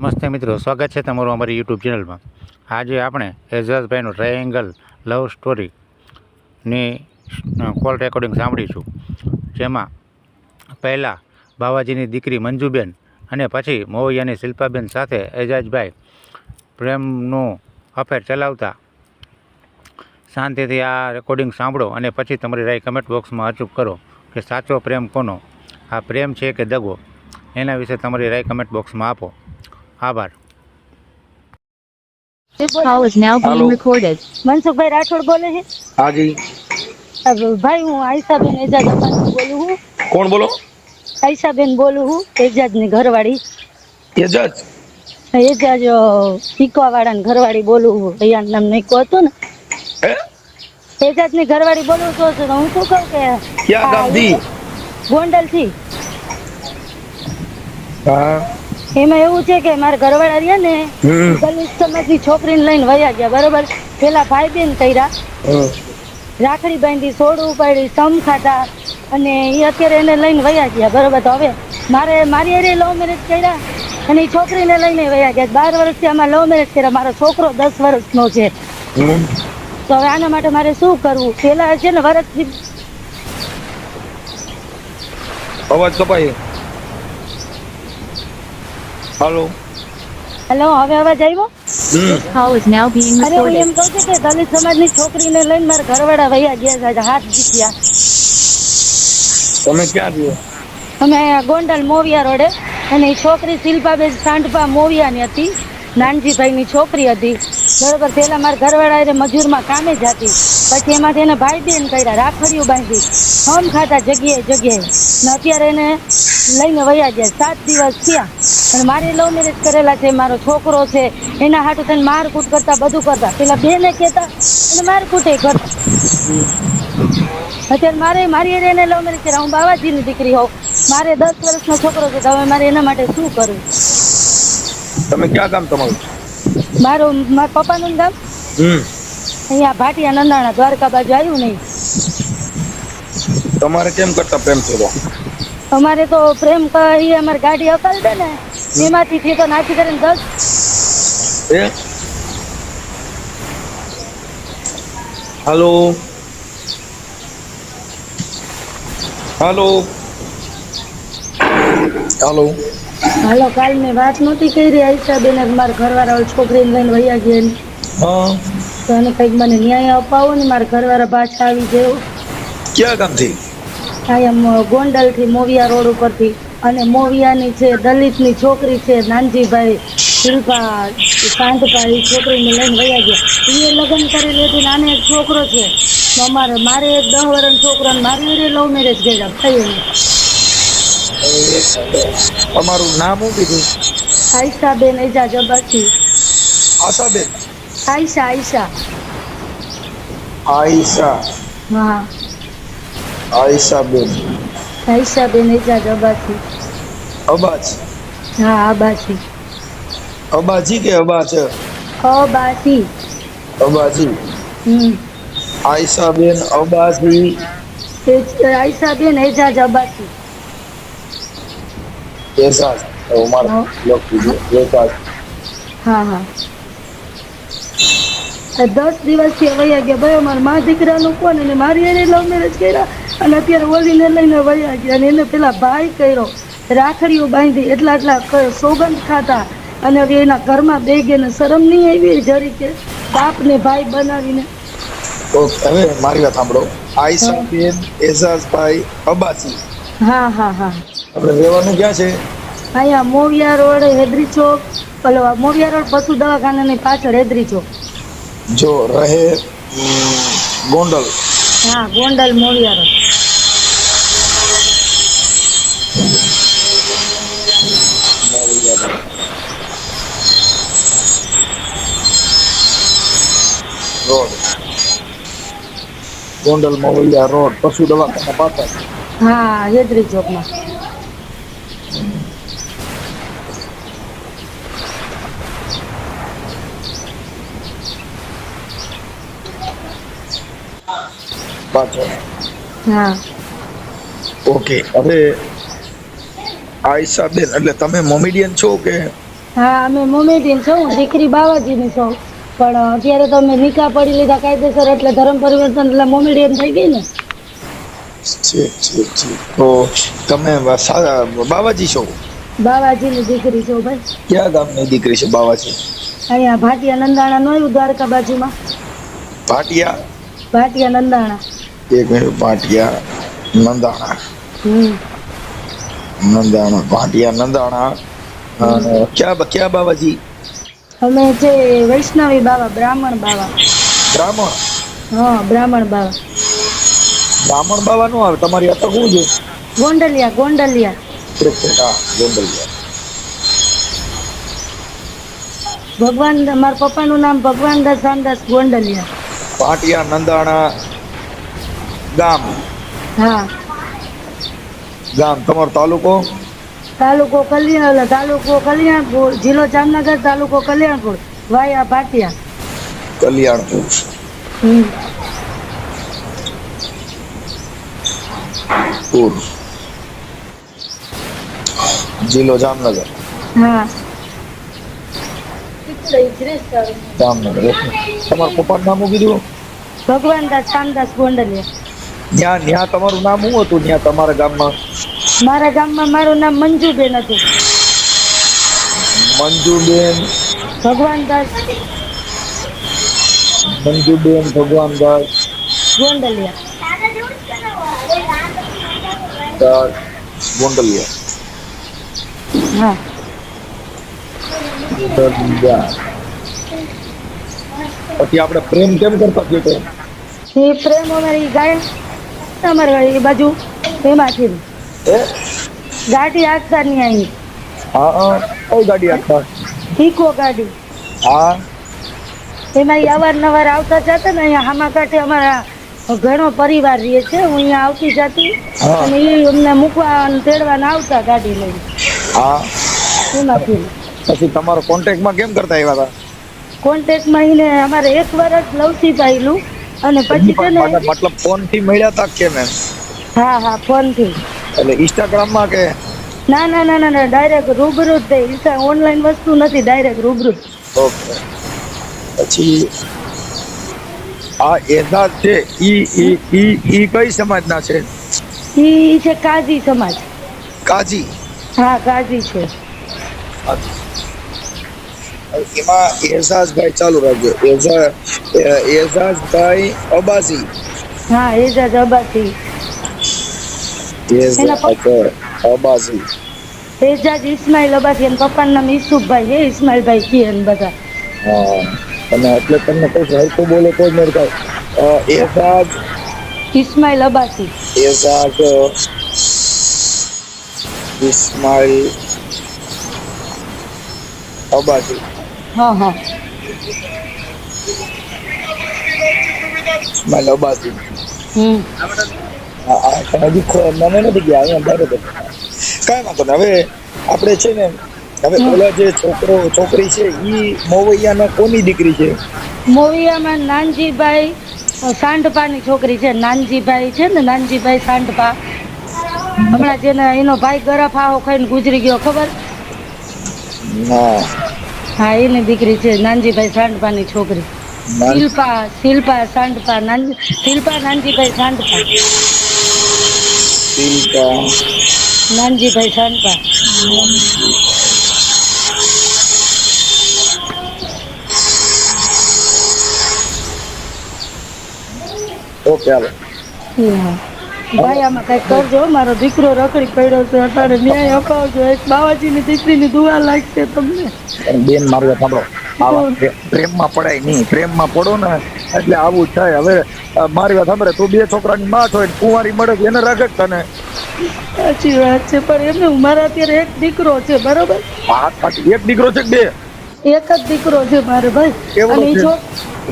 નમસ્તે મિત્રો, સ્વાગત છે તમારું અમારી યુટ્યુબ ચેનલમાં આજે આપણે એઝાઝભાઈનું ટ્રાયેંગલ લવ સ્ટોરીની કોલ રેકોર્ડિંગ સાંભળીશું. જેમાં પહેલાં બાવાજીની દીકરી મંજુબેન અને પછી મોવૈયાની શિલ્પાબેન સાથે એજાજભાઈ પ્રેમનું અફેર ચલાવતા. શાંતિથી આ રેકોર્ડિંગ સાંભળો અને પછી તમારી રાય કમેન્ટ બોક્સમાં અચૂક કરો કે સાચો પ્રેમ કોનો? આ પ્રેમ છે કે દગો? એના વિશે તમારી રાય કમેન્ટ બોક્સમાં આપો. આભાર. This call is now being Hello. recorded. Mansukhbhai Rathod બોલે છે? હાજી. હવે ભાઈ હું આયશાબેન એજાજ બોલું હું કોણ બોલો? આયશાબેન બોલું હું એજાજની ઘરવાળી. એજાજ? એજાજ શીખવાવાળાની ઘરવાળી બોલું હું અહીંયા નામ નીકો હતું ને. હે? એજાજની ઘરવાળી બોલું તો છું હું શું કહું કે ક્યાં ગામથી? ગોંડલથી. હા. એમાં એવું છે કે મારા ઘરવાળા રહ્યા ને સર્વિસ સમાજની છોકરીને લઈને વયા ગયા બરોબર? પેલા ભાઈ બેન કર્યા રાખડી બાંધી સોડું ઉપાડી સમ ખાતા અને એ અત્યારે એને લઈને વયા ગયા બરોબર? તો હવે મારે મારી અરે લવ મેરેજ કર્યા અને એ છોકરીને લઈને વયા ગયા. બાર વર્ષથી આમાં લવ મેરેજ કર્યા. મારો છોકરો દસ વર્ષનો છે. તો હવે આના માટે મારે શું કરવું? પેલા છે ને વર્ષથી અવાજ કપાય હાલો. હેલો હવે અવાજ આવ્યો? હમ. ઇઝ નાઉ being અરે હું એમ કહું છું કે દલિત સમાજની છોકરીને લઈને મારા ઘરવાળા વયા ગયા છે હાથ જીત્યા. તમે ક્યાં રહ્યો? અમે ગોંડલ મોવિયા રોડે અને એ છોકરી શિલ્પાબેન સાંડપા મોવિયાની હતી. નાનજીભાઈની છોકરી હતી. બરોબર પેલા મારા ઘરવાળા એને મજૂરમાં કામે જતી. પછી એમાંથી એને ભાઈ બેન કર્યા રાખડીઓ બાંધી. હમ ખાતા જગ્યાએ જગ્યાએ. ને અત્યારે એને લઈને વયા ગયા, સાત દિવસ થયા. અને મારે લવ મેરેજ કરેલા છે, મારો છોકરો છે, એના હાટું થઈને મારકૂટ કરતા, બધું કરતા. પેલા બેને કહેતા અને મારકૂટે કરતા અત્યારે મારે, મારી એને લવ મેરેજ કર્યા. હું બાવાજીની દીકરી હોઉં. મારે દસ વર્ષનો છોકરો છે, તો હવે મારે એના માટે શું કરવું તમે ક્યાં કામ તમારું? મારું મારા પપ્પાનું ગામ અહીંયા ભાટિયા નંદાણા દ્વારકા બાજુ આવ્યું નહીં. તમારે કેમ કરતા પ્રેમ થયો અમારે તો પ્રેમ કરી અમારી ગાડી અકલ દે ને એમાંથી થી તો નાખી કરીને દસ. હલો હાલો? હાલો? હાલો? હાલો કાલ મેં વાત નહોતી કરી. આઈશા બેન મારા ઘરવાળા છોકરીને લઈને વૈયા ગયા ને. તો એને કંઈક મને ન્યાય અપાવો ને મારા ઘરવાળા પાછા આવી જેવું ક્યાં ગામથી? અહીંયા ગોંડલથી મોવિયા રોડ ઉપરથી. અને મોવિયાની છે દલિતની છોકરી છે નાનજીભાઈ શિલ્પા શાંતભાઈ છોકરીને લઈને વયા ગયા. એ લગ્ન કરેલી હતી ને આને એક છોકરો છે. અમારે મારે એક દહ વર્ષનો છોકરો મારી લવ મેરેજ કર્યા. થઈ તમારું નામ શું કીધું? આયશા બેન એજા જબાથી આશાબેન? આયશા આયશા. આયશા. હા. આયશાબેન. આયશા બેન એજા જબાથી અબાજ. હા અબાજી. અબાજી કે અબાચ અબાથી અબાજી. હમ. આયશાબેન અબાજી. એ આયશા બેન એજા જબાથી એસાસ મારે હા. હા હા. આ દસ દિવસથી વયા ગયા. ભાઈ અમારા મા દીકરાનું કોણ? અને મારી એને લવ મેરેજ કર્યા. અને અત્યારે ઓલીને લઈને વયા ગયા. અને એને પેલા ભાઈ કર્યો. રાખડીઓ બાંધી. એટલા એટલા ક- સોગંદ ખાતા. અને હવે એના ઘરમાં બે ગયા શરમ નહીં આવી જરી કે બાપ ને ભાઈ બનાવીને. હવે મારી વાત સાંભળો. આયશાબેન એઝાઝભાઈ અબાસી. હા હા હા. આપણે રહેવાનું ક્યાં છે? અહીંયા મોવિયા રોડ હેદરી ચોક પેલો મોવિયા રોડ પશુ દવાખાનાની પાછળ હેદરી ચોક. જો રહે ગોંડલ. હા Gondal Moviya road. Road. Gondal Movaliya road પશુ દવાખાના પાછળ. હા હેદરી ચોકમાં. પાછળ. હા. ઓકે હવે આયશાબેન એટલે તમે મોમેડિયન છો કે? હા અમે મોમેડિયન છો હું દીકરી બાવાજીની છું. પણ અત્યારે તો અમે નિકાહ પડી લીધા કાયદેસર એટલે ધર્મ પરિવર્તન એટલે મોમેડિયન થઈ ગઈ ને. ઠીક ઠીક ઠીક. તો તમે બાવાજી છો? બાવાજીની દીકરી છો ભાઈ. ક્યાં ગામની દીકરી છે બાવાજી? અહીંયા ભાટિયા નંદાણા નો દ્વારકા બાજુમાં. ભાટિયા? ભાટિયા નંદાણા. એક મિનિટ પાટિયા નંદાણા નંદાણા પાટિયા નંદાણા ક્યાં ક્યાં બાવાજી અમે છે વૈષ્ણવી બાવા બ્રાહ્મણ બાવા બ્રાહ્મણ હા બ્રાહ્મણ બાવા બ્રાહ્મણ બાવા નું આવે તમારી અટક શું છે? ગોંડલિયા ગોંડલિયા હા ગોંડલિયા ભગવાન મારા પપ્પાનું નામ ભગવાન દાસ રામદાસ ગોંડલિયા. પાટિયા નંદાણા ગામ? હા. ગામ તમારો તાલુકો? તાલુકો કલ્યાણ તાલુકો કલ્યાણપુર જિલ્લો જામનગર તાલુકો કલ્યાણપુર વાયા ભાટિયા. કલ્યાણપુર. પુર. જિલ્લો જામનગર. હા. જામનગર. તમારા પપ્પાનું નામ કીધું? ભગવાન દાસ રામદાસ ગોંડલિયા. ત્યાં ત્યાં તમારું નામ શું હતું? ત્યાં તમારા ગામમાં? મારા ગામમાં મારું નામ મંજુબેન હતું. મંજુબેન? ભગવાન દાસ. મંજુબેન ભગવાનદાસ ગોંડલિયા. દાસ ગોંડલિયા. હા. પછી આપણે પ્રેમ કેમ કરતા થયો પ્રેમ અમારી ગાય અમારે એ બાજુ એમાંથી એ ગાડી આગતા નહીં આવી હા. કઈ ગાડી આપતા ઈકો ગાડી. હા. એમાં અવારનવાર આવતા જતા ને અહીંયા હામા કાંઠે અમારા ઘણો પરિવાર રહે છે. હું અહીંયા આવતી જતી અને એ અમને મૂકવા અને તેડવા આવતા ગાડી લઈને. હા. એમાંથી પછી તમારો કોન્ટેક્ટમાં કેમ કરતા આવ્યા હતા? કોન્ટેક્ટમાં એને અમારે એક વર્ષ લવસી પાયેલું અને પછી છે ને મતલબ ફોનથી મળ્યા તા કે મેમ હા હા ફોનથી એટલે ઇન્સ્ટાગ્રામમાં કે? ના ના ના ના ના ડાયરેક્ટ રૂબરૂ જ ઇન્સ્ટા ઓનલાઈન વસ્તુ નથી ડાયરેક્ટ રૂબરૂ ઓકે. પછી આ એજાજ છે ઈ ઈ ઈ ઈ કઈ સમાજના છે? ઈ છે કાજી સમાજ. કાજી? હા કાજી છે. એમાં એઝાઝભાઈ ચાલુ રાખજો. એઝાઝભાઈ અબાસી. હા એજાજ અબાસી. અબાસી. એજાજ ઇસ્માઇલ અબાસી અને પપ્પાનું નામ ઈસુફભાઈ છે. ઇસ્માઇલભાઈ કહે એમ બધા. હા અને એટલે તમને કોઈ હરકું બોલે તો જ મેળ થાય એઝાઝ ઇસ્માઇલ અબાસી. એઝાઝ ઇસ્માઇલ અબાસી. હા હા. ઇસ્માઇલ અબાસી હમ. હા, હા, પણ હજી મને નથી ગયા અહીંયા બરાબર કાંઈ વાંધો નહીં. હવે આપણે છે ને હવે ઓલા જે છોકરો છોકરી છે ઈ મોવૈયાના કોની દીકરી છે? મોવૈયામાં નાનજીભાઈ સાંઢપાની છોકરી છે. નાનજીભાઈ છે ને નાનજીભાઈ સાંઢપા. હમણાં જેને એનો ભાઈ ગરફ આવો ખાઈને ગુજરી ગયો ખબર? ના હા એની દીકરી છે નાનજીભાઈ સાંઢપાની છોકરી. શિલ્પા શિલ્પા સાંડપા નાનજી શિલ્પા નાનજીભાઈ સાંડપા. શિલ્પા. નાનજીભાઈ સાંડપા. Okay hello. હા. ભાઈ આમાં કંઈક કરજો મારો દીકરો રખડી પડ્યો છે અત્યારે ન્યાય અપાવજો. એક બાવાજીની દીકરીની દુઆ લાગશે તમને. બેન મારું સાંભળો. આવા પ્રેમમાં પડાય નહીં. પ્રેમમાં પડો ને એટલે આવું થાય. હવે મારી વાત સાંભળે. તું બે છોકરાની માં છો કુંવારી મળે એને રાખે તને. સાચી વાત છે પણ એમને મારા અત્યારે એક દીકરો છે બરોબર? હા એક દીકરો છે બે? એક જ દીકરો છે મારે ભાઈ. અને? છોક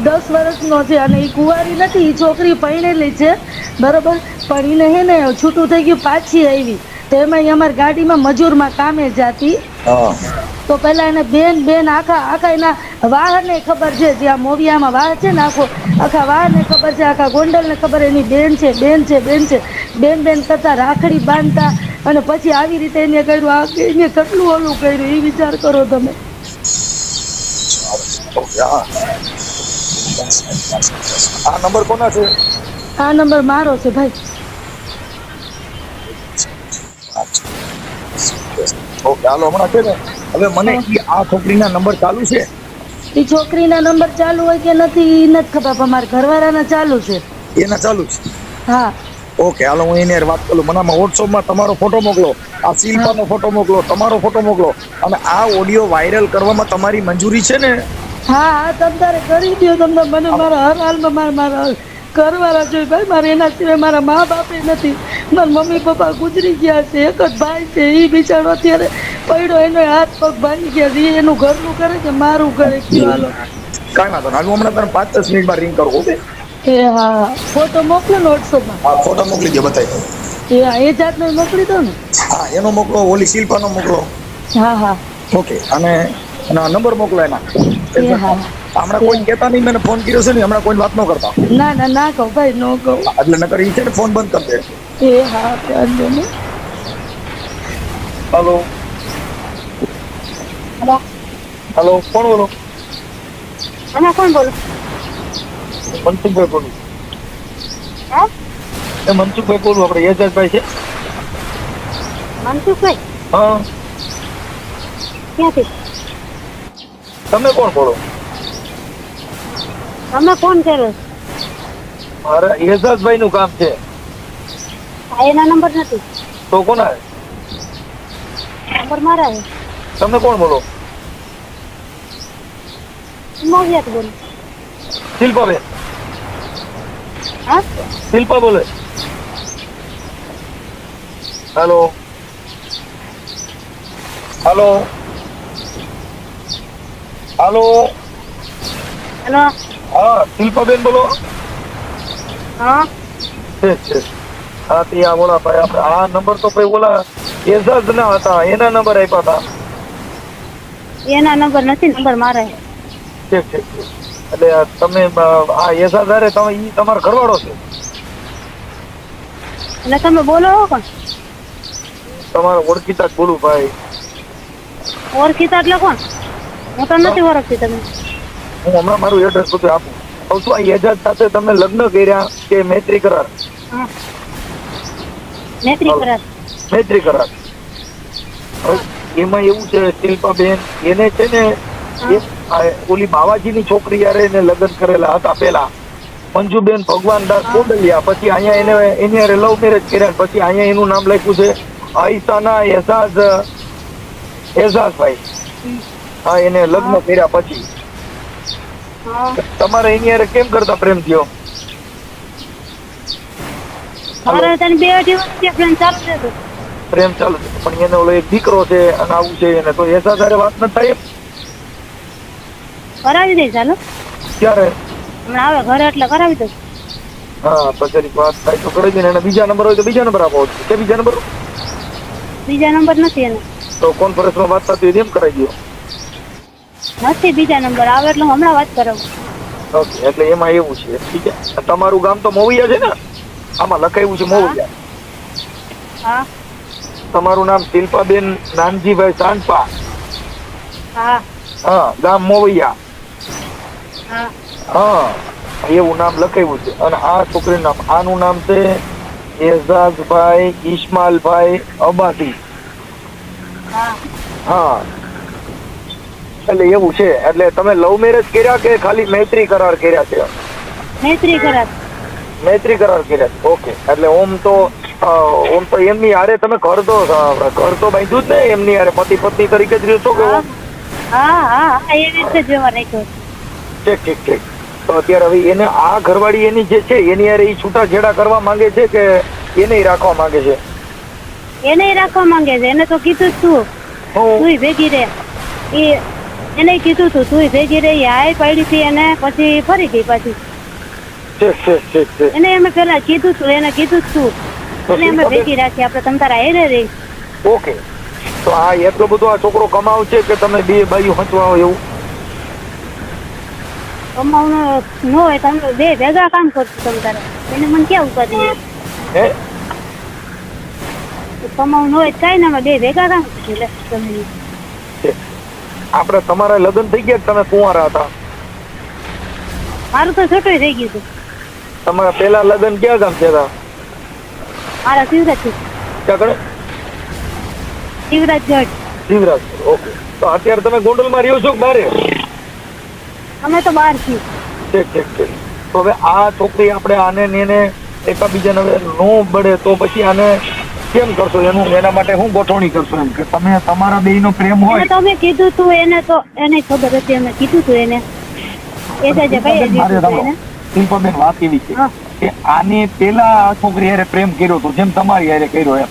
દસ વર્ષનો છે અને એ કુંવારી નથી એ છોકરી પરણેલી છે બરોબર? પણ એને હે ને છૂટું થઈ ગયું પાછી આવી. તો એમાં અમારી ગાડીમાં મજૂરમાં કામે જાતી. તો પેલા એને બેન બેન આખા આખા એના વાહને ખબર છે જ્યાં મોવિયામાં વાહ છે ને આખો આખા વાહને ખબર છે આખા ગોંડલને ખબર એની બેન છે બેન છે બેન છે. બેન બેન કરતાં રાખડી બાંધતા અને પછી આવી રીતે એને કર્યું આ એને કેટલું ઓલું કર્યું એ વિચાર કરો તમે. આ નંબર કોના છે? આ નંબર મારો છે ભાઈ. ઓકે હાલો હમણાં છે ને? હવે મને ઈ આ છોકરીના નંબર ચાલુ છે? એ છોકરીના નંબર ચાલુ હોય કે નથી એ નથી ખબર પણ મારા ઘરવાળાના ચાલુ છે. એના ચાલુ છે? હા. ઓકે હાલો હું એની વાત કરું. મને વોટ્સઅપમાં તમારો ફોટો મોકલો. આ શિલ્પાનો ફોટો મોકલો તમારો ફોટો મોકલો. અને આ ઓડિયો વાયરલ કરવામાં તમારી મંજૂરી છે ને? હા હા તમ તારે કરી દો તમને મને મારા હર હાલમાં મારા મારા ઘરવાળા જોઈએ ભાઈ મારે એના સિવાય મારા મા બાપે નથી. મારા મમ્મી પપ્પા ગુજરી ગયા છે એક જ ભાઈ છે એ બિચારો અત્યારે પડ્યો એનો હાથ પગ ભાંગી ગયા છે એનું ઘરનું કરે કે મારું કરે હાલો. કાંઈ વાંધો ના હું હમણાં તને પાંચ દસ મિનિટમાં રિંગ કરું ઓકે? એ હા હા ફોટો મોકલો ને વોટ્સઅપમાં હા ફોટો મોકલી દો બતાવી એ હા એ જાતનો મોકલી દો ને? હા એનો મોકલો ઓલી શિલ્પાનો મોકલો. હા હા. ઓકે અને અને નંબર મોકલો એના હમણાં કોઈ કહેતા નહીં મેં ફોન કર્યો છે ને હમણાં કોઈ વાત ન કરતા. ના ના ના કહો ભાઈ નો કહો. એટલે નકર ઈ છે ને ફોન બંધ કરી દે. એ હા વાંધો નહીં. હલો. હલો. કોણ બોલો? અને કોણ બોલો? મનસુખભાઈ બોલું. હા? એ મનસુખભાઈ બોલું આપણે એજાજભાઈ છે. મનસુખભાઈ? હા. ક્યાંથી? તમે કોણ બોલો તમે ફોન કર્યો મારે એજાજભાઈ નું કામ છે આ એના નંબર નથી તો કોના નંબર મારા છે તમે કોણ બોલો મોવિયાત બોલો શિલ્પાબેન હા શિલ્પા બોલે હેલો હેલો હેલો. હેલો. હા શિલ્પાબેન બોલો. હા. હા તે આ બોલા ભાઈ આપણે આ નંબર તો ભાઈ ઓલા એજાજ ના હતા એના નંબર આપ્યા હતા. એના નંબર નથી નંબર મારે. ઠીક ઠીક. એટલે તમે આ એજાજ અરે તમે ઈ તમારો ઘરવાળો છે? એટલે તમે બોલો પણ. કોણ તમારો ઓળખીતા જ બોલું ભાઈ. ઓળખીતા એટલે કોણ હું તો નથી ઓળખતી તમે હું હમણાં મારું એડ્રેસ બધું આપું. કહું છું આ એજાજ સાથે તમે લગ્ન કર્યા કે મૈત્રી કરાર? મૈત્રી કરાર. મૈત્રી કરાર. એમાં એવું છે શિલ્પાબેન એને છે ને ઓલી બાવાજી બાવાજીની છોકરી યારે એને લગ્ન કરેલા હતા પેલા મંજુબેન ભગવાન દાસ કોડલિયા પછી અહીંયા એને એની હારે લવ મેરેજ કર્યા પછી અહીંયા એનું નામ લખ્યું છે આઈસાના એઝાઝ એઝાઝભાઈ હા એને લગ્ન કર્યા પછી. તમારે એની હારે કેમ કરતા પ્રેમ થયો? મારે તને બે દિવસથી પ્રેમ ચાલુ છે પ્રેમ ચાલુ છે પણ એને ઓલો એક દીકરો છે અને આવું છે એને તો એઝાઝ હારે વાત ન થાય કરાવી દે ચાલો ક્યારે? હમણાં આવે ઘરે એટલે કરાવી દઉં હા તો જરીક વાત થાય તો કરી દઈને અને બીજા નંબર હોય તો બીજા નંબર આપો. કે બીજા નંબર? બીજા નંબર નથી એનો. તો કોન્ફરન્સમાં વાત થતી એમ કરાવી દો નથી બીજા નંબર આવે એટલે હમણાં વાત કરાવું ઓકે એટલે એમાં એવું છે ઠીક છે? તમારું ગામ તો મોવિયા છે ને? આમાં લખાયું છે મોવિયા. હા. તમારું નામ શિલ્પાબેન નાનજીભાઈ સાંજપા હા. હા ગામ મોવૈયા. હા. હા એવું નામ લખાયું છે. અને આ છોકરીનું નામ આનું નામ છે એઝાઝભાઈ ઇસ્માલભાઈ અબાસી હા. હા. એટલે એવું છે. એટલે તમે લવ મેરેજ કર્યા કે ખાલી મૈત્રી કરાર કર્યા છે? મૈત્રી કરાર. મૈત્રી કરાર કર્યા છે. ઓકે. એટલે ઓમ તો ઓમ તો એમની હારે તમે ઘર તો ઘર તો બાંધ્યું જ ને એમની હારે. પતિ પત્ની તરીકે જ રહ્યો છો કે હા. હા એ રીતે જ વ્યવહાર રાખ્યો ઠીક ઠીક ઠીક. તો અત્યારે હવે એને આ ઘરવાળી એની જે છે એની હારે એ છૂટાછેડા કરવા માંગે છે કે એને રાખવા માંગે છે? એને રાખવા માંગે છે. એને તો કીધું જ તું. તુંય ભેગી રહે એ એને કીધું તું તુંય ભેગી રહી હાય પડી હતી એને પછી ફરી ગઈ પાછી. એને અમે પેલા કીધું તું એને કીધું તું. એટલે અમે ભેગી રાખી આપણે તમ તારા હેરે રહી. ઓકે. તો આ એટલો બધો આ છોકરો કમાવ છે કે તમે બે બાયું હોય એવું? કમાવાનું ન હોય તમે બે ભેગા કામ કરશું તમ તારે. એને મને કેવું કરી હે? કમાવું ન હોય તો કાંઈ ના બે ભેગા કામ કરશું એટલે. આપણે તમારા લગ્ન થઈ ગયા તમે કુંવારા હતા? મારું તો છોટું થઈ ગયું હતું તમારા પેલા લગ્ન ક્યાં ગામ તા? મારા શિવરાજ છે. ક્યાં કણે? શિવરાજ જટ શિવરાજ ઓકે. તો અત્યારે તમે ગોંડલમાં રહ્યો છો બારે? અમે તો બહાર છીએ. ઠીક ઠીક ઠીક. તો હવે આ છોકરી આપણે આને ને એકાબીજાને હવે નો બળે તો પછી આને કેમ કરશો? એનું એના માટે હું ગોઠવણી કરશો એમ કે તમે તમારા બેયનો પ્રેમ હોય. તો અમે કીધું તું એને તો એને ખબર હતી અમે કીધું તું એને. એ જ ભાઈ તું શિલ્પાબેન વાત એવી છે કે આને પેલા છોકરી હારે પ્રેમ કર્યો હતો જેમ તમારી હારે કર્યો એમ.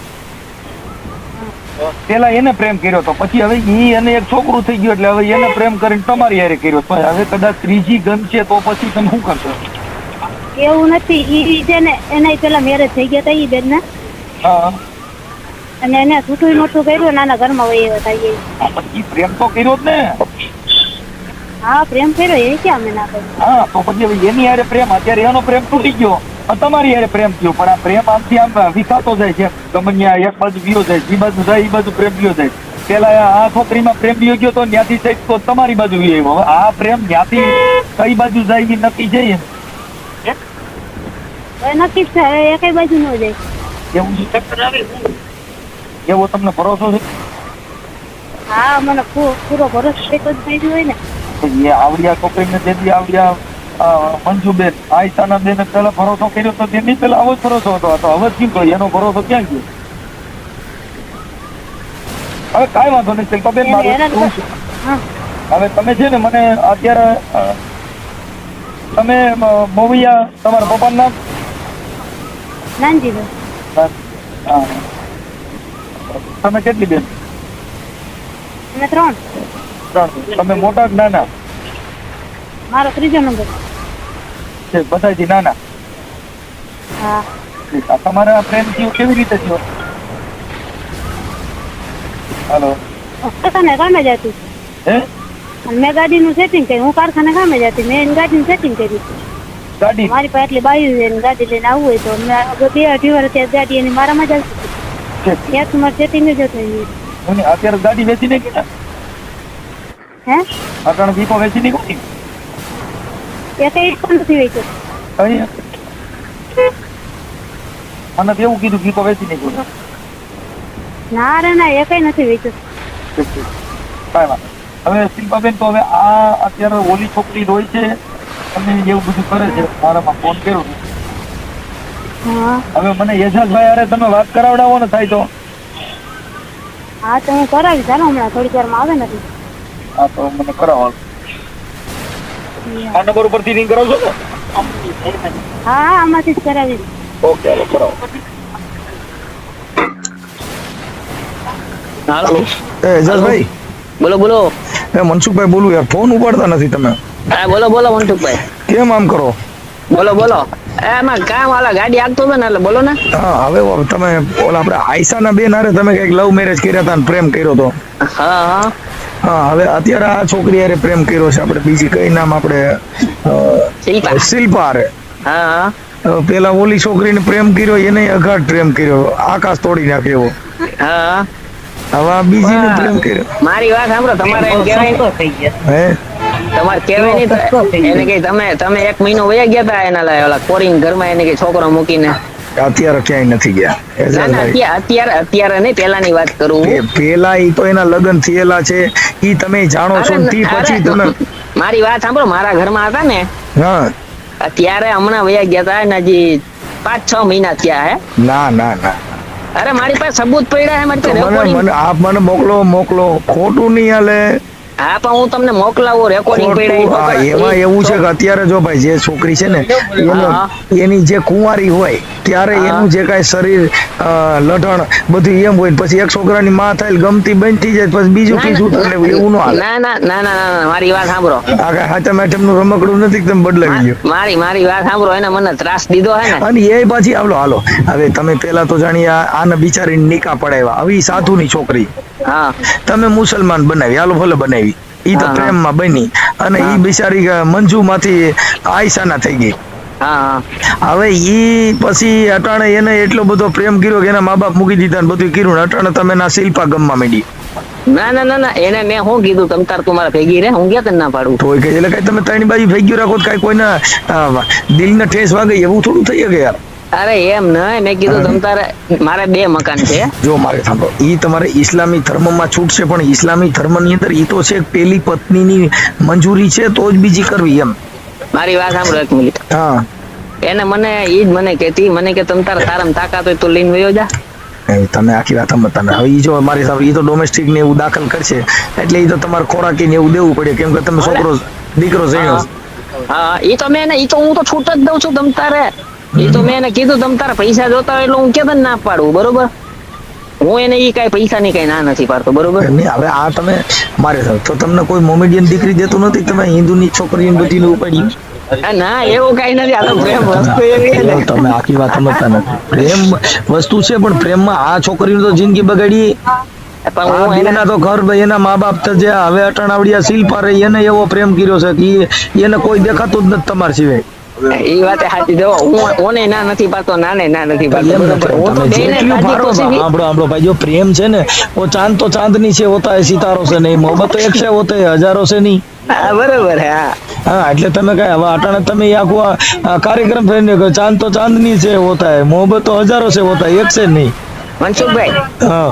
પેલા એને પ્રેમ કર્યો હતો પછી હવે ઈ અને એક છોકરું થઈ ગયું એટલે હવે એને પ્રેમ કરીને તમારી હારે કર્યો તો હવે કદાચ ત્રીજી ગમશે તો પછી તમે શું કરશો? એવું નથી. ઈ છે ને એના પેલા મેરેજ થઈ ગયા હતા ઈ બેન ને હા. અને એને છૂટું મોટું કર્યું નાના ઘરમાં હોય એવા થાય ઈ પ્રેમ તો કર્યો જ ને. હા પ્રેમ કર્યો એ ક્યાં અમે ના કર્યું? હા તો પછી હવે એની હારે પ્રેમ અત્યારે એનો પ્રેમ તૂટી ગયો. તમારી હારે પ્રેમ થયો પણ આ પ્રેમ આમથી આમ વિકાતો જાય છે. ગમન્યા એક બાજુ ગયો જાય જે બાજુ જાય એ બાજુ પ્રેમ ગયો જાય. પેલા આ છોકરીમાં પ્રેમ ગયો ગયો તો ત્યાંથી જાય તો તમારી બાજુ આવ્યો. હવે આ પ્રેમ ન્યાથી કઈ બાજુ જાય એ નક્કી. હવે નક્કી છે એ કઈ બાજુ ન જાય. એવું છે? એવો તમને ભરોસો છે? હા મને પૂરો ભરોસો એક જ થઈ હોય ને. એ આવડિયા છોકરીને જેથી આવડિયા મંજુબેન આયશાના બેન પેલા ભરોસો કર્યો તો તેની પેલા આવો જ ભરોસો હતો. તો હવે કેમ કહ્યું? એનો ભરોસો ક્યાં ગયો? હવે કાંઈ વાંધો નહીં શિલ્પાબેન બેન મારું હવે તમે છે ને મને અત્યારે તમે મોવિયા મોવૈયા તમારા પપ્પાનું નામ? નાનજીભાઈ. હા. તમે કેટલી બેન? અમે ત્રણ. ત્રણ. તમે મોટા કે નાના? મારો ત્રીજો નંબર. છે બધાથી નાના? હા. તમારા પ્રેમ થયો કેવી રીતે થયો? હાલો. કારખાને કામે જતી હે? મેં ગાડીનું સેટિંગ કર્યું. હું કારખાને કામે જતી મેં ગાડીનું સેટિંગ કર્યું. ગાડી? મારી પાસે એટલી બાયું છે. ને ગાડી લઈને આવવું હોય તો મેં બે અઢી વર્ષ ત્યાં ગાડી એની મારામાં જ આવતી. ત્યાં અત્યારે ગાડી વેચી નહીં કે હે? અટાણે દીપો વેચી નહીં કોની એ કઈ પણ નથી વેચ્યો. મને એવું કીધું દીપો વેચી નહીં કોની ના. રે ના એ કઈ નથી વેચ્યો. કાંઈ હવે શિલ્પાબેન તો હવે આ અત્યારે ઓલી છોકરી રોય છે અને એવું બધું કરે છે. મારામાં ફોન કર્યો હવે મને એજાજભાઈ અરે તમે વાત કરાવડાવો ને થાય તો. હા તો હું કરાવીશ. ચાલો હમણાં વારમાં આવે નથી હા તો મને કરાવો. આ નંબર ઉપરથી રિંગ કરાવશો ને? હા હા આમાંથી જ કરાવી ઓકે હાલો કરાવો. હાલો. એ એજાજભાઈ બોલો બોલો. એ મનસુખભાઈ બોલું યાર. ફોન ઉપાડતા નથી તમે. હા બોલો બોલો મનસુખભાઈ. કેમ આમ કરો? બોલો બોલો. એમાં કામ વાળા ગાડી આપતો હતો ને એટલે બોલો ને. હા હવે તમે ઓલા આપણે આયશાના બેન હારે તમે કંઈક લવ મેરેજ કર્યા હતા ને પ્રેમ કર્યો હતો હા હા. હા હવે અત્યારે આ છોકરી હારે પ્રેમ કર્યો છે આપણે બીજી કઈ નામ આપણે શિલ્પા. હારે. હા પેલા ઓલી છોકરીને પ્રેમ કર્યો એને અઘાટ પ્રેમ કર્યો. આકાશ તોડી નાખ્યો હા હવે બીજી બીજીને પ્રેમ કર્યો. મારી વાત સાંભળો તમારે એમ કહેવાય હે? તમારે કહેવાય નહીં એને કઈ તમે તમે એક મહિનો વયા ગયા હતા એના લાય ઓલા કોરિંગ ઘરમાં એને કઈ છોકરો મૂકીને? અત્યારે ક્યાંય નથી ગયા. ના ના એજાજભાઈ અત્યારે અત્યારે અત્યારે નહીં પેલાની વાત કરું. પેલા ઈ તો એના લગ્ન થયેલા છે. ઈ તમે જાણો છો તી પછી તમે મારી વાત સાંભળો મારા ઘરમાં હતા ને હા. અત્યારે હમણાં વયા ગયા હતા ને હજી પાંચ છ મહિના થયા હે. ના ના ના. અરે મારી પાસે સબૂત પડ્યા હે મારી પાસે આપ મને મોકલો મોકલો. ખોટું નહીં હાલે. હા પણ હું તમને મોકલાવું રેકોર્ડિંગ એમાં એવું છે કે અત્યારે જો ભાઈ જે છોકરી છે ને એનો જે કુંવારી હોય ત્યારે. એનું જે કાંઈ શરીર લઢણ બધું એમ હોય પછી એક છોકરાની માં થાય ગમતી બનતી જાય પછી બીજું કઈ છૂટું એવું ન હાલે. ના ના ના ના ના ના, મારી વાત સાંભળો. આ કાંઈ હાચમનું રમકડું નથી તમે બદલાવી ગયો મારી મારી વાત સાંભળો એને મને ત્રાસ દીધો હે ને. અને એ પાછી આવલો હાલો. હવે તમે પેલા તો જાણી આને બિચારીને નિકા પડાવ્યા. આવી સાધુ સાધુની છોકરી. હા. તમે મુસલમાન બનાવી હાલો ભલે બનાવી. ઈ તો પ્રેમમાં બની. અને ઈ બિચારી મંજુ માંથી આયશાના થઈ ગઈ. હવે ઈ પછી અટાણે એને એટલો બધો પ્રેમ કર્યો કે એના મા બાપ મૂકી દીધા ને બધું કર્યું ને અટાણે તમે ના શિલ્પા ગમમાં મીડી. ના ના ના ના. એને મેં શું કીધું? તમ તાર તું મારા ભેગી રે હું ક્યાં તને ના પાડું? તો એટલે કઈ તમે ત્રણ બાજુ ભેગ્યું રાખો કઈ કોઈના દિલ દિલને ઠેસ વાગે એવું થોડું થઈ યાર. અરે એમ નહીં મેં કીધું તમ તારે મારે બે મકાન છે. જો મારે સાંભળો ઈ તમારે ઇસ્લામી ધર્મમાં છૂટ છે પણ ઇસ્લામી ધર્મની અંદર ઈ તો છે પેલી પત્નીની મંજૂરી છે તો જ બીજી કરવી એમ. મારી વાત સાંભળો એક મિનિટ. હા. એને મને ઈ જ મને કહેતી મને કે તમ તારે તારમ તાકાત હોય તો લઈને વયો જા. તમે આખી વાત તમે. હવે ઈ જો મારી સામે ઈ તો ડોમેસ્ટિક ને એવું દાખલ કરશે એટલે ઈ તો તમારે ખોરાકી ને એવું દેવું પડે કેમ કે તમે છોકરો દીકરો છે. હા. ઈ તો મેં એ ઈ તો હું તો છૂટ જ દઉં છું તમ તારે. ઈ તો મેં એને કીધું તમ તારા પૈસા જોતા હોય એટલે હું કેમ ના પાડું બરોબર? હું એને એ કઈ પૈસા ની કઈ ના નથી પાડતો બરોબર? નહીં હવે આ તમે મારે તો તમને કોઈ મોમેડિયન દીકરી દેતું નથી? તમે હિન્દુની છોકરીને બધીને ઉપાડી ના એવું કઈ નથી આ તો પ્રેમ વસ્તુ એવી તમે આખી વાત સમજતા નથી. પ્રેમ વસ્તુ છે પણ પ્રેમમાં આ છોકરીની તો જિંદગી બગાડી એને તો ઘર એના મા બાપ તો જે હવે અટણાવડિયા શિલ્પા રહી એને એવો પ્રેમ કર્યો છે કે એને કોઈ દેખાતું જ નથી તમારા સિવાય. પ્રેમ છે ને ઓ ચાંદ તો ચાંદની છે હોતા સિતારો છે નહીં મોહબત તો એક છે હોતે હજારો છે નહીં બરોબર હા. હા એટલે તમે કઈ હવે અટાણે તમે આખું કાર્યક્રમ થઈને ચાંદ તો ચાંદની છે હોતા મોહબત તો હજારો છે હોતા એક છે નહીં મનસુખભાઈ હા.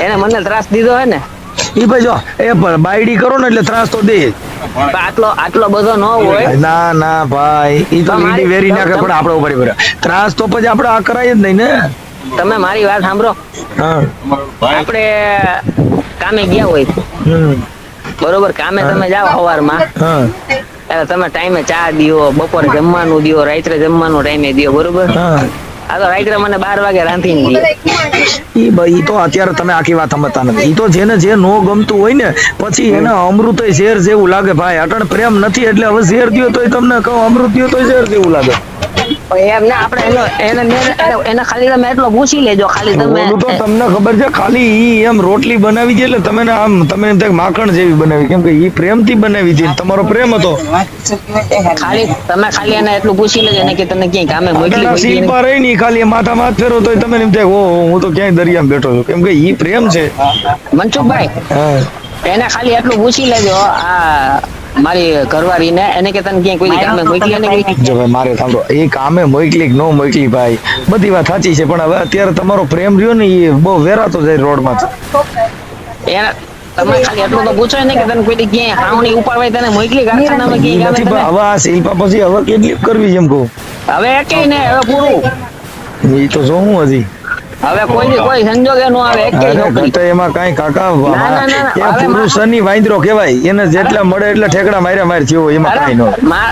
એને મને ત્રાસ દીધો હે ને. એ ભાઈ જો એ પણ બાયડી કરો ને એટલે ત્રાસ તો દે જ. પણ આટલો આટલો બધો ન હોય. ના ના ભાઈ. ઈ તો તમારી- વેરી નાખે તમ- પણ આપણે ઉપર ઉપર ત્રાસ તો પછી આપણે આ કરાય જ નહીં ને. તમે મારી વાત સાંભળો. આપડે આપણે કામે ગયા હોય. બરોબર કામે તમે જાઓ સવારમાં. હા. તમે ટાઈમે ચા દિયો બપોરે જમવાનું દિયો રાત્રે જમવાનું ટાઈમે દિયો બરોબર? હા. આ તો મને બાર વાગે રાંધી ઈ ભાઈ ઈ તો અત્યારે તમે આખી વાત સમજતા નથી. ઈ તો જેને જે નો ગમતું હોય ને પછી એને અમૃત ઝેર જેવું લાગે. ભાઈ અટણ પ્રેમ નથી એટલે હવે ઝેર દો તોય તમને કહું અમૃત દો તોય ઝેર જેવું લાગે. એમ ના આપણે એનો એને એને- ખાલી તમે એટલો પૂછી લેજો ખાલી તમે તો તમને ખબર છે ખાલી ઈ એમ રોટલી બનાવી છે એટલે તમે ને આમ તમે એમ માખણ જેવી બનાવી. કેમ કે ઈ પ્રેમથી બનાવી છે તમારો પ્રેમ હતો. ખાલી તમે ખાલી એને એટલું પૂછી લેજો ને કે તને ક્યાંય કામે મોકલી મોકલી શિલ્પા રહી ની ખાલી માથા માથ ફેરો તો તમે એમ થાય ઓ હું તો ક્યાંય દરિયામાં બેઠો છું. કેમ કે ઈ પ્રેમ છે. મનસુખભાઈ એને ખાલી એટલું પૂછી લેજો આ મારી ઘરવાળીને એને કે તને ક્યાંય કોઈ કામે મોકલી ને જો ભાઈ મારે સાંભળો એ કામે મોકલી કે ન મોકલી ભાઈ બધી વાત સાચી છે પણ હવે અત્યારે તમારો પ્રેમ રહ્યો ને એ બહુ વેરાતો જાય રોડમાં. એને તમે ખાલી એટલું તો પૂછો ને કે તને કોઈ દી ક્યાંય હાવણી ઉપાડવાય તને મોકલી કારખાનામાં ક્યાંય નથી કામે હવે આ શિલ્પા પછી હવે કેટલી કરવી જેમ કહું? હવે એકેય ને હવે પૂરું. એ તો જો હું હજી. હવે કોઈ કોઈ સંજોગે એનો આવે ઘટે એમાં કઈ કાકા એ પુરુષની વાંદરો કહેવાય? એને જેટલા મળે એટલા ઠેકડા માર્યા માર થયો એમાં કાંઈ ન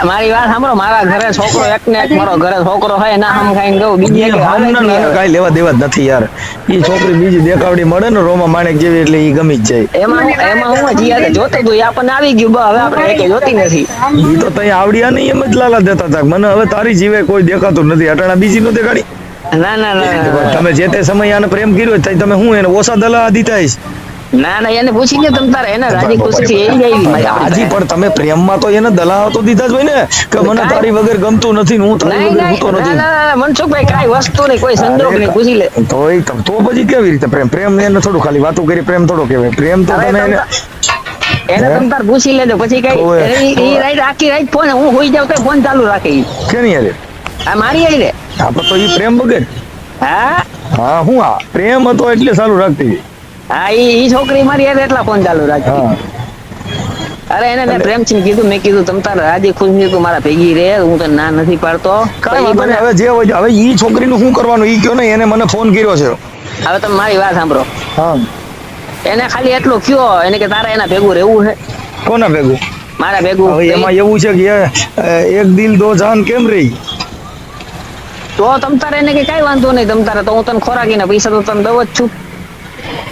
મારી વાત સાંભળો મારા ઘરે છોકરો એક ને એક મારો ઘરે છોકરો હોય ના હમ ખાઈને ગયો બીજી એક. કાંઈ લેવા દેવા જ નથી યાર. ઈ છોકરી બીજી દેખાવડી મળે ને રોમા માણેક જેવી એટલે ઈ ગમી જ જાય. એમાં એમાં હું જીયા યાર તો એ આપણને આવી ગયું હવે આપણે એકે જોતી નથી. ઈ તો તઈ આવડ્યા નહીં એમ જ લાલા દેતા હતા મને હવે તારી જીવે કોઈ દેખાતું નથી અટાણા બીજી નો દેખાડી. ના ના ના. તમે જે તે સમય આને પ્રેમ કર્યો તઈ તમે હું એને ઓછા દલા દીધા હઈશ. ના ના એને પૂછીને તમ તારે એને રાજી ખુશી એ આવી હાજી પણ તમે પ્રેમમાં તો એને દલાવ તો દીધા જ હોય ને કે મને તારી વગર ગમતું નથી હું તારી વગર ગમતો નથી. ના, ના, મનસુખભાઈ કાંઈ વસ્તુ નહીં કોઈ સંજોગ નહીં પૂછી લે. તોય તમ- તો પછી કેવી રીતે પ્રેમ? પ્રેમ એને થોડું ખાલી વાતો કરી પ્રેમ થોડો કહેવાય. પ્રેમ તો તમે એને એને તમ તાર પૂછી લેજો પછી કઈ એ રાઈટ આખી રાઈટ ફોન હું હોઈ જાવ તો ફોન ચાલુ રાખે. કેની યારે આ મારી આવી રે આપણે તો ઈ પ્રેમ વગર. હા? હા હું આ? પ્રેમ હતો એટલે સારું રાખતી. હા એ ઈ છોકરી મારી યાર એટલા ફોન ચાલુ રાખતી અરે એને મેં પ્રેમથી કીધું મેં કીધું તમ તાર રાજી ખુશી તું મારા ભેગી રે હું તને ના નથી પાડતો. હવે જે હોય હવે ઈ છોકરીનું શું કરવાનું? ઈ કયો ને એને મને ફોન કર્યો છે. હવે તમે મારી વાત સાંભળો. હા. એને ખાલી એટલું કયો એને કે તારે એના ભેગું રહેવું છે? કોના ભેગું? મારા ભેગું એમાં એવું છે કે એક દિલ દો જાન કેમ રહી? તો તમ તારે એને કે કઈ વાંધો નહીં તમ તારે તો હું તને ખોરાકીના પૈસા તો તને દઉં જ છું.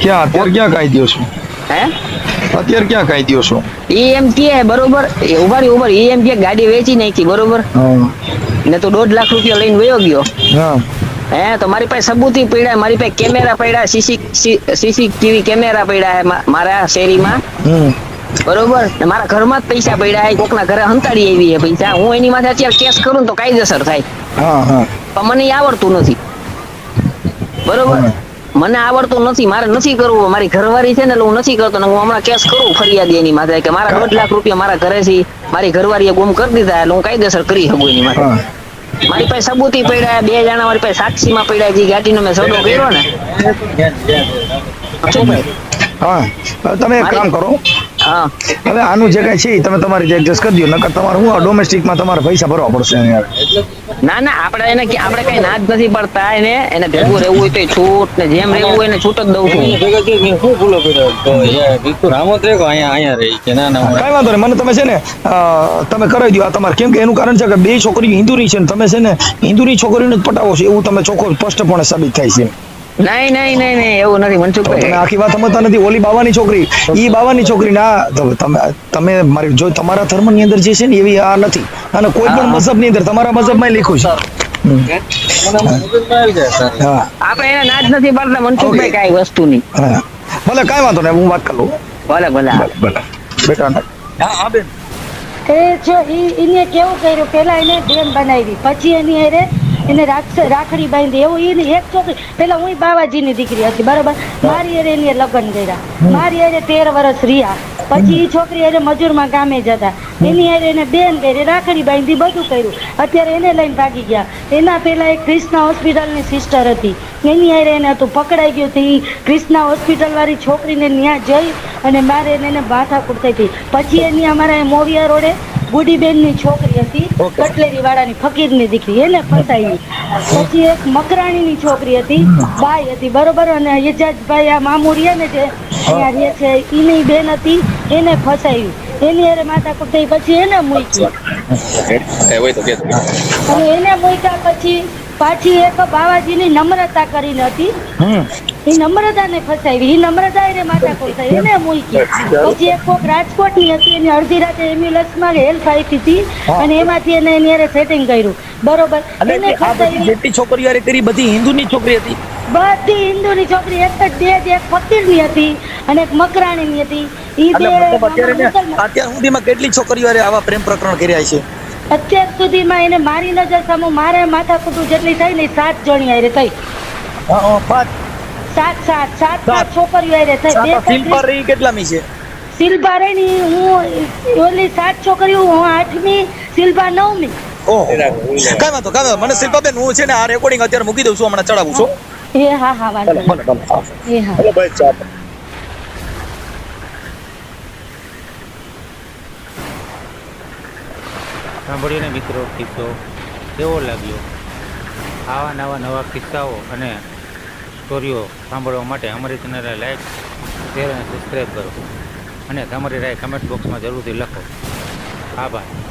ક્યાં? અત્યારે ક્યાં કાઈ દ્યો છું? હે? અત્યારે ક્યાં કાઈ દ્યો છું? ઈ એમ કે બરોબર એ ઊભા રહી ઊભા એમ કે ગાડી વેચી નાખી બરોબર? ને તો દોઢ લાખ રૂપિયા લઈને વયો ગયો. હે. તો મારી પાસે સબૂતી પડ્યા મારી પાસે કેમેરા પડ્યા સીસી સીસી ટીવી કેમેરા પડ્યા મારા શેરીમાં. બરોબર? ને મારા ઘરમાં જ પૈસા પડ્યા હે કોકના ઘરે હંતાડી આવી છે પૈસા. હું એની માથે અત્યારે કેસ કરું તો કાયદેસર થાય. હા હા. પણ મને આવડતું નથી. બરોબર? મને આવડતું નથી મારે નથી કરવું. મારી ઘરવાળી છે ને એટલે હું નથી કરતો. ને હું હમણાં કેસ કરું ફરિયાદ એની માથે કે મારા દોઢ લાખ રૂપિયા મારા ઘરેથી મારી ઘરવાળીએ ગુમ કરી દીધા એટલે હું કાયદેસર કરી શકું એની માથે. મારી પાસે સબૂતી પડ્યા બે જણા મારી પાસે સાક્ષીમાં પડ્યા જે ગાડીનો મેં સોદો કર્યો ને. શું ભાઈ? હા. તમે એક કામ કરો. હા. હવે આનું જે કઈ છે તમે તમારી રીતે એડજસ્ટ કરી દો નકર તમારે હું ડોમેસ્ટિકમાં તમારે પૈસા ભરવા પડશે યાર ના ના આપણે એને કે- આપણે કઈ નાજ નથી પડતા એને એને ભેગું રહેવું હોય તો છૂટ ને જેમ રહેવું હોય એને છૂટ જ દઉં છું. મેં શું ભૂલો કર્યો? તો યાર બિલકુલ રામોદ રે અહીંયા અહીંયા રહી કે ના ના કઈ વાંધો નહીં. મને તમે છે ને તમે કરાવી દો આ તમારે. કેમ કે એનું કારણ છે કે બે છોકરીઓ હિન્દુની છે ને તમે છે ને હિન્દુની છોકરીઓને જ પટાવો છો. એવું તમે ચોખ્ખો સ્પષ્ટપણે સાબિત થાય છે. નહીં નહીં નહીં નહીં એવું નથી મનસુખભાઈ તમે આખી વાત સમજતા નથી. ઓલી બાવાની છોકરી. ઈ બાવાની છોકરી ના તમે તમે મારી જો તમારા ધર્મની અંદર જે છે ને એવી આ નથી. અને કોઈ પણ મઝહબની અંદર તમારા મઝહબમાં લખ્યું છે. આપણે એને ના જ નથી પાડતા મનસુખભાઈ કઈ વસ્તુની. હા. ભલે કઈ વાંધો નહીં હું વાત કરું ભલે ભલે. ભલે બેટા હા હા બેન. એ જો ઈ એને કેવું કર્યું? પેલા એને બેન બનાવી પછી એની હારે એને રાખડી બાંધી એવું એની એક છોકરી પેલા હું બાવાજીની દીકરી હતી બરોબર? મારી અરે એને લગ્ન કર્યા. મારી અરે તેર વર્ષ રહ્યા. પછી એ છોકરી હારે મજૂરમાં ગામે જતા. એની હારે એને બેન કરી રાખડી બાંધી બધું કર્યું. અત્યારે એને લઈને ભાગી ગયા. એના પેલા એક ક્રિષ્ના હોસ્પિટલની સિસ્ટર હતી. એની હારે એને હતું પકડાઈ ગયું હતી ક્રિષ્ના હોસ્પિટલ વાળી છોકરીને ત્યાં જઈ અને મારે એને એને માથાકૂટ થઈ હતી પછી એની અમારા મોવિયા રોડે ગુડીબેનની છોકરી હતી કટલેરી વાળાની ફકીરની દીકરી એને ફસાવી પછી એક મકરાણીની છોકરી હતી બાઈ હતી બરોબર? અને યજાજભાઈ આ મામુ મામુરિયા ને જે અહીંયા રહે છે એની બેન હતી એને ફસાયું એની અરે માતા કુટાઈ પછી એને મૂકી. અને એને મૂક્યા પછી પાછી એક બાવાજીની નમ્રતા કરીને હતી. એ નમ્રતાને ફસાવી. એ નમ્રતા એને માતા થઈ એને મૂકી પછી એક કોક રાજકોટની હતી. એની અડધી રાતે એમ્બ્યુલન્સમાં હેલ્પ આપી હતી. અને એમાંથી એને એની અરે સેટિંગ કર્યું. બરોબર. એને ફસાવી. જેટલી છોકરીઓ કરી બધી હિન્દુની છોકરી હતી. બધી હિન્દુની છોકરી. એક જ બે જ એક ફકીરની હતી અને એક મકરાણીની હતી. એ બે મુસલમાન. સુધીમાં કેટલી છોકરીઓ આવા પ્રેમ પ્રકરણ કર્યા છે? અત્યાર સુધીમાં એને મારી નજર સામે મારે માથાકૂટું જેટલી થઈ ને સાત જણી હારે થઈ. સાત સાત સાત સાત. છોકરીઓ હારે થઈ. બે ફકરી- કેટલામી છે? શિલ્પા ની હું ઓલી સાત છોકરીઓ હું આઠમી શિલ્પા નવમી. ઓહો. કાંઈ વાંધો કાંઈ મને શિલ્પાબેન હું છે ને આ રેકોર્ડિંગ અત્યારે મૂકી દઉં છું હમણાં ચડાવું છું. એ હા હા વાંધો નહીં. એ હા. સાંભળીને મિત્રો કિસ્સો કેવો લાગ્યો. આવા નવા નવા કિસ્સાઓ અને સ્ટોરીઓ સાંભળવા માટે અમારી ચેનલને લાઈક શેર અને સબસ્ક્રાઈબ કરો. અને તમારી રાય કમેન્ટ બોક્સમાં જરૂરથી લખો. આભાર.